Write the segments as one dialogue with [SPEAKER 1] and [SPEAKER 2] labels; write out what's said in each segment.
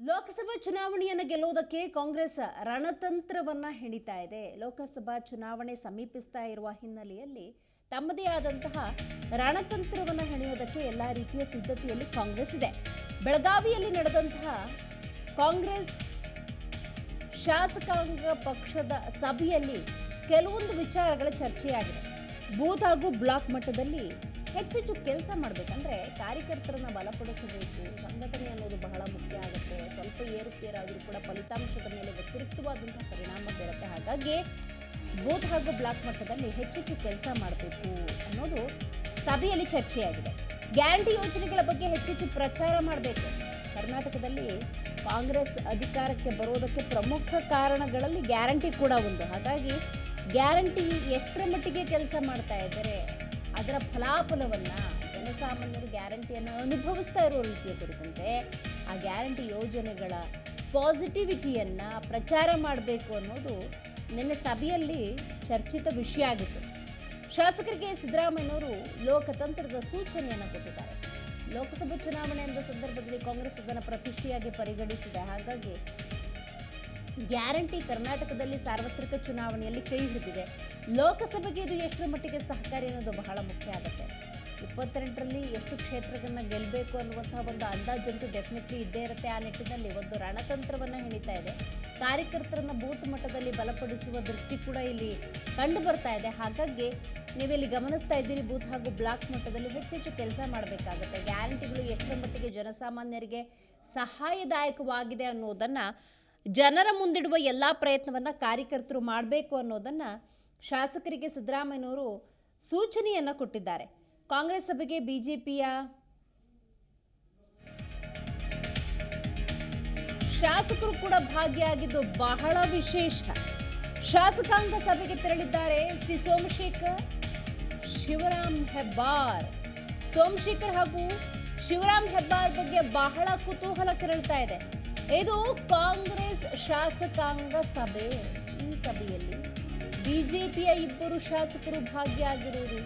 [SPEAKER 1] ಲೋಕಸಭಾ ಚುನಾವಣೆಯನ್ನು ಗೆಲ್ಲುವುದಕ್ಕೆ ಕಾಂಗ್ರೆಸ್ ರಣತಂತ್ರವನ್ನ ಹೆಣಿತಾ ಇದೆ. ಲೋಕಸಭಾ ಚುನಾವಣೆ ಸಮೀಪಿಸ್ತಾ ಇರುವ ಹಿನ್ನೆಲೆಯಲ್ಲಿ ತಮ್ಮದೇ ಆದಂತಹ ರಣತಂತ್ರವನ್ನ ಹೆಣೆಯುವುದಕ್ಕೆ ಎಲ್ಲ ರೀತಿಯ ಸಿದ್ಧತೆಯಲ್ಲಿ ಕಾಂಗ್ರೆಸ್ ಇದೆ. ಬೆಳಗಾವಿಯಲ್ಲಿ ನಡೆದಂತಹ ಕಾಂಗ್ರೆಸ್ ಶಾಸಕಾಂಗ ಪಕ್ಷದ ಸಭೆಯಲ್ಲಿ ಕೆಲವೊಂದು ವಿಚಾರಗಳ ಚರ್ಚೆಯಾಗಿದೆ. ಬೂತ್ ಹಾಗೂ ಬ್ಲಾಕ್ ಮಟ್ಟದಲ್ಲಿ ಹೆಚ್ಚೆಚ್ಚು ಕೆಲಸ ಮಾಡಬೇಕಂದ್ರೆ ಕಾರ್ಯಕರ್ತರನ್ನ ಬಲಪಡಿಸಬೇಕು. ಸಂಘಟನೆ ಅನ್ನೋದು ಬಹಳ ಮುಖ್ಯ ಆಗುತ್ತೆ. ಸ್ವಲ್ಪ ಏರುಪೇರಾದರೂ ಕೂಡ ಫಲಿತಾಂಶದ ಮೇಲೆ ವ್ಯತಿರಿಕ್ತವಾದಂತಹ ಪರಿಣಾಮ ಬೀರುತ್ತೆ. ಹಾಗಾಗಿ ಬೂತ್ ಹಾಗೂ ಬ್ಲಾಕ್ ಮಟ್ಟದಲ್ಲಿ ಹೆಚ್ಚೆಚ್ಚು ಕೆಲಸ ಮಾಡಬೇಕು ಅನ್ನೋದು ಸಭೆಯಲ್ಲಿ ಚರ್ಚೆಯಾಗಿದೆ. ಗ್ಯಾರಂಟಿ ಯೋಜನೆಗಳ ಬಗ್ಗೆ ಹೆಚ್ಚೆಚ್ಚು ಪ್ರಚಾರ ಮಾಡಬೇಕು. ಕರ್ನಾಟಕದಲ್ಲಿ ಕಾಂಗ್ರೆಸ್ ಅಧಿಕಾರಕ್ಕೆ ಬರೋದಕ್ಕೆ ಪ್ರಮುಖ ಕಾರಣಗಳಲ್ಲಿ ಗ್ಯಾರಂಟಿ ಕೂಡ ಒಂದು. ಹಾಗಾಗಿ ಗ್ಯಾರಂಟಿ ಎಷ್ಟರ ಮಟ್ಟಿಗೆ ಕೆಲಸ ಮಾಡ್ತಾ ಇದ್ದಾರೆ ಅದರ ಫಲಾಫಲವನ್ನ ಜನಸಾಮಾನ್ಯರು ಗ್ಯಾರಂಟಿಯನ್ನು ಅನುಭವಿಸ್ತಾ ಇರೋ ರೀತಿಯ ಕುರಿತಂತೆ ಆ ಗ್ಯಾರಂಟಿ ಯೋಜನೆಗಳ ಪಾಸಿಟಿವಿಟಿಯನ್ನ ಪ್ರಚಾರ ಮಾಡಬೇಕು ಅನ್ನೋದು ನಿನ್ನೆ ಸಭೆಯಲ್ಲಿ ಚರ್ಚಿತ ವಿಷಯ ಆಗಿತ್ತು. ಶಾಸಕರಿಗೆ ಸಿದ್ದರಾಮಯ್ಯನವರು ಲೋಕತಂತ್ರದ ಸೂಚನೆಯನ್ನು ಕೊಟ್ಟಿದ್ದಾರೆ. ಲೋಕಸಭೆ ಚುನಾವಣೆ ಎಂಬ ಸಂದರ್ಭದಲ್ಲಿ ಕಾಂಗ್ರೆಸ್ ಅದನ್ನು ಪ್ರತಿಷ್ಠೆಯಾಗಿ ಪರಿಗಣಿಸಿದೆ. ಹಾಗಾಗಿ ಗ್ಯಾರಂಟಿ ಕರ್ನಾಟಕದಲ್ಲಿ ಸಾರ್ವತ್ರಿಕ ಚುನಾವಣೆಯಲ್ಲಿ ಕೈ ಹಿಡಿದಿದೆ. ಲೋಕಸಭೆಗೆ ಇದು ಎಷ್ಟರ ಮಟ್ಟಿಗೆ ಸಹಕಾರಿ ಅನ್ನೋದು ಬಹಳ ಮುಖ್ಯ ಆಗುತ್ತೆ. ಇಪ್ಪತ್ತೆಂಟರಲ್ಲಿ ಎಷ್ಟು ಕ್ಷೇತ್ರಗಳನ್ನ ಗೆಲ್ಲಬೇಕು ಅನ್ನುವಂಥ ಒಂದು ಅಂದಾಜಂತೂ ಡೆಫಿನೆಟ್ಲಿ ಇದ್ದೇ ಇರುತ್ತೆ. ಆ ನಿಟ್ಟಿನಲ್ಲಿ ಒಂದು ರಣತಂತ್ರವನ್ನು ಹೆಣಿತಾ ಇದೆ. ಕಾರ್ಯಕರ್ತರನ್ನು ಬೂತ್ ಮಟ್ಟದಲ್ಲಿ ಬಲಪಡಿಸುವ ದೃಷ್ಟಿ ಕೂಡ ಇಲ್ಲಿ ಕಂಡು ಬರ್ತಾ ಇದೆ. ಹಾಗಾಗಿ ನೀವಿಲ್ಲಿ ಗಮನಿಸ್ತಾ ಇದ್ದೀರಿ, ಬೂತ್ ಹಾಗೂ ಬ್ಲಾಕ್ ಮಟ್ಟದಲ್ಲಿ ಹೆಚ್ಚೆಚ್ಚು ಕೆಲಸ ಮಾಡಬೇಕಾಗುತ್ತೆ. ಗ್ಯಾರಂಟಿಗಳು ಎಷ್ಟರ ಮಟ್ಟಿಗೆ ಜನಸಾಮಾನ್ಯರಿಗೆ ಸಹಾಯದಾಯಕವಾಗಿದೆ ಅನ್ನೋದನ್ನು ಜನರ ಮುಂದಿಡುವ ಎಲ್ಲ ಪ್ರಯತ್ನವನ್ನು ಕಾರ್ಯಕರ್ತರು ಮಾಡಬೇಕು ಅನ್ನೋದನ್ನು ಶಾಸಕರಿಗೆ ಸಿದ್ದರಾಮಯ್ಯನವರು ಸೂಚನೆಯನ್ನು ಕೊಟ್ಟಿದ್ದಾರೆ. ಕಾಂಗ್ರೆಸ್ ಸಭೆಗೆ ಬಿಜೆಪಿಯ ಶಾಸಕರು ಕೂಡ ಭಾಗಿಯಾಗಿದ್ದು ಬಹಳ ವಿಶೇಷ. ಶಾಸಕಾಂಗ ಸಭೆಗೆ ತೆರಳಿದ್ದಾರೆ ಶ್ರೀ ಸೋಮಶೇಖರ್ ಶಿವರಾಮ್ ಹೆಬ್ಬಾರ್. ಸೋಮಶೇಖರ್ ಹಾಗೂ ಶಿವರಾಮ್ ಹೆಬ್ಬಾರ್ ಬಗ್ಗೆ ಬಹಳ ಕುತೂಹಲ ಕೆರಳ್ತಾ ಇದೆ. ಇದು ಕಾಂಗ್ರೆಸ್ ಶಾಸಕಾಂಗ ಸಭೆ. ಈ ಸಭೆಯಲ್ಲಿ ಬಿಜೆಪಿಯ ಇಬ್ಬರು ಶಾಸಕರು ಭಾಗಿಯಾಗಿರುವುದು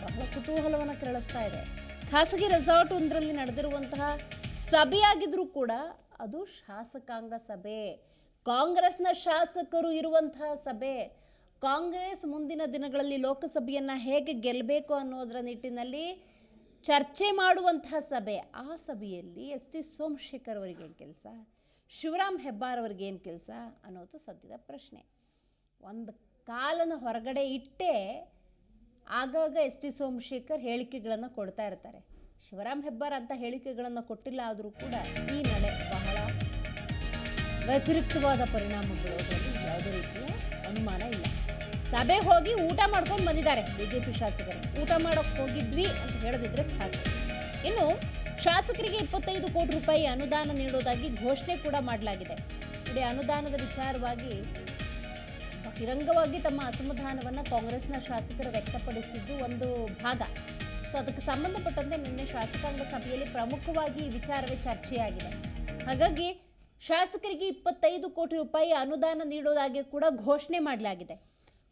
[SPEAKER 1] ಬಹಳ ಕುತೂಹಲವನ್ನು ಕೆರಳಿಸ್ತಾ ಇದೆ. ಖಾಸಗಿ ರೆಸಾರ್ಟ್ ಒಂದರಲ್ಲಿ ನಡೆದಿರುವಂತಹ ಸಭೆಯಾಗಿದ್ರೂ ಕೂಡ ಅದು ಶಾಸಕಾಂಗ ಸಭೆ. ಕಾಂಗ್ರೆಸ್ನ ಶಾಸಕರು ಇರುವಂತಹ ಸಭೆ. ಕಾಂಗ್ರೆಸ್ ಮುಂದಿನ ದಿನಗಳಲ್ಲಿ ಲೋಕಸಭೆಯನ್ನ ಹೇಗೆ ಗೆಲ್ಲಬೇಕು ಅನ್ನೋದರ ನಿಟ್ಟಿನಲ್ಲಿ ಚರ್ಚೆ ಮಾಡುವಂತಹ ಸಭೆ. ಆ ಸಭೆಯಲ್ಲಿ ಎಸ್ ಟಿ ಸೋಮಶೇಖರ್ ಅವರಿಗೆ ಕೆಲಸ. ಶಿವರಾಮ್ ಹೆಬ್ಬಾರ್ ಅವ್ರಿಗೇನು ಕೆಲಸ ಅನ್ನೋದು ಸದ್ಯದ ಪ್ರಶ್ನೆ. ಒಂದು ಕಾಲನ ಹೊರಗಡೆ ಇಟ್ಟೇ ಆಗಾಗ ಎಸ್ ಟಿ ಸೋಮಶೇಖರ್ ಹೇಳಿಕೆಗಳನ್ನು ಕೊಡ್ತಾ ಇರ್ತಾರೆ. ಶಿವರಾಮ್ ಹೆಬ್ಬಾರ್ ಅಂತ ಹೇಳಿಕೆಗಳನ್ನು ಕೊಟ್ಟಿಲ್ಲ ಆದರೂ ಕೂಡ ಈ ನಡೆ ಬಹಳ ವ್ಯತಿರಿಕ್ತವಾದ ಪರಿಣಾಮಗಳು ಯಾವುದೇ ರೀತಿಯ ಅನುಮಾನ ಇಲ್ಲ. ಸಭೆ ಹೋಗಿ ಊಟ ಮಾಡ್ಕೊಂಡು ಬಂದಿದ್ದಾರೆ. ಬಿಜೆಪಿ ಶಾಸಕರು. ಊಟ ಮಾಡೋಕ್ಕೆ ಹೋಗಿದ್ವಿ ಅಂತ ಹೇಳದಿದ್ರೆ ಸಾಕು. ಇನ್ನು ಶಾಸಕರಿಗೆ ಇಪ್ಪತ್ತೈದು ಕೋಟಿ ರೂಪಾಯಿ ಅನುದಾನ ನೀಡೋದಾಗಿ ಘೋಷಣೆ ಕೂಡ ಮಾಡಲಾಗಿದೆ. ಇಡೀ ಅನುದಾನದ ವಿಚಾರವಾಗಿ ಬಹಿರಂಗವಾಗಿ ತಮ್ಮ ಅಸಮಾಧಾನವನ್ನು ಕಾಂಗ್ರೆಸ್ನ ಶಾಸಕರು ವ್ಯಕ್ತಪಡಿಸಿದ್ದು ಒಂದು ಭಾಗ. ಸೊ ಅದಕ್ಕೆ ಸಂಬಂಧಪಟ್ಟಂತೆ ನಿನ್ನೆ ಶಾಸಕಾಂಗ ಸಭೆಯಲ್ಲಿ ಪ್ರಮುಖವಾಗಿ ಈ ವಿಚಾರವೇ ಚರ್ಚೆಯಾಗಿದೆ. ಹಾಗಾಗಿ ಶಾಸಕರಿಗೆ ಇಪ್ಪತ್ತೈದು ಕೋಟಿ ರೂಪಾಯಿ ಅನುದಾನ ನೀಡೋದಾಗಿ ಕೂಡ ಘೋಷಣೆ ಮಾಡಲಾಗಿದೆ.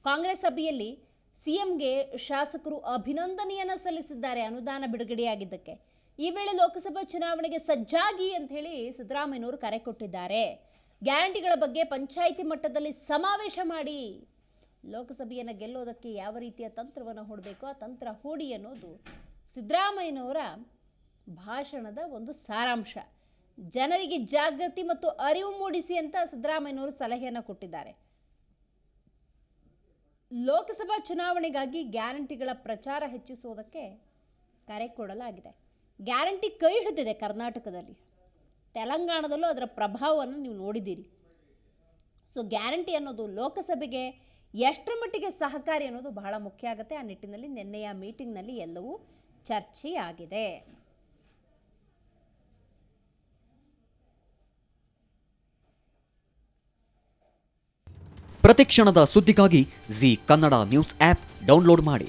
[SPEAKER 1] ಕಾಂಗ್ರೆಸ್ ಸಭೆಯಲ್ಲಿ ಸಿಎಂಗೆ ಶಾಸಕರು ಅಭಿನಂದನೆಯನ್ನು ಸಲ್ಲಿಸಿದ್ದಾರೆ ಅನುದಾನ ಬಿಡುಗಡೆಯಾಗಿದ್ದಕ್ಕೆ. ಈ ವೇಳೆ ಲೋಕಸಭಾ ಚುನಾವಣೆಗೆ ಸಜ್ಜಾಗಿ ಅಂತ ಹೇಳಿ ಸಿದ್ದರಾಮಯ್ಯನವರು ಕರೆ ಕೊಟ್ಟಿದ್ದಾರೆ. ಗ್ಯಾರಂಟಿಗಳ ಬಗ್ಗೆ ಪಂಚಾಯಿತಿ ಮಟ್ಟದಲ್ಲಿ ಸಮಾವೇಶ ಮಾಡಿ ಲೋಕಸಭೆಯನ್ನು ಗೆಲ್ಲೋದಕ್ಕೆ ಯಾವ ರೀತಿಯ ತಂತ್ರವನ್ನು ಹೂಡಬೇಕು, ಆ ತಂತ್ರ ಹೂಡಿ ಅನ್ನೋದು ಸಿದ್ದರಾಮಯ್ಯನವರ ಭಾಷಣದ ಒಂದು ಸಾರಾಂಶ. ಜನರಿಗೆ ಜಾಗೃತಿ ಮತ್ತು ಅರಿವು ಮೂಡಿಸಿ ಅಂತ ಸಿದ್ದರಾಮಯ್ಯನವರು ಸಲಹೆಯನ್ನು ಕೊಟ್ಟಿದ್ದಾರೆ. ಲೋಕಸಭಾ ಚುನಾವಣೆಗಾಗಿ ಗ್ಯಾರಂಟಿಗಳ ಪ್ರಚಾರ ಹೆಚ್ಚಿಸುವುದಕ್ಕೆ ಕರೆ ಕೊಡಲಾಗಿದೆ. ಗ್ಯಾರಂಟಿ ಕೈ ಹಿಡಿದಿದೆ ಕರ್ನಾಟಕದಲ್ಲಿ. ತೆಲಂಗಾಣದಲ್ಲೂ ಅದರ ಪ್ರಭಾವವನ್ನು ನೀವು ನೋಡಿದ್ದೀರಿ. ಸೊ ಗ್ಯಾರಂಟಿ ಅನ್ನೋದು ಲೋಕಸಭೆಗೆ ಎಷ್ಟರ ಮಟ್ಟಿಗೆ ಸಹಕಾರಿ ಅನ್ನೋದು ಬಹಳ ಮುಖ್ಯ ಆಗುತ್ತೆ. ಆ ನಿಟ್ಟಿನಲ್ಲಿ ನಿನ್ನೆಯ ಮೀಟಿಂಗ್ನಲ್ಲಿ ಎಲ್ಲವೂ ಚರ್ಚೆಯಾಗಿದೆ.
[SPEAKER 2] ಪ್ರತಿಕ್ಷಣದ ಸುದ್ದಿಗಾಗಿ Zee Kannada news app download ಮಾಡಿ.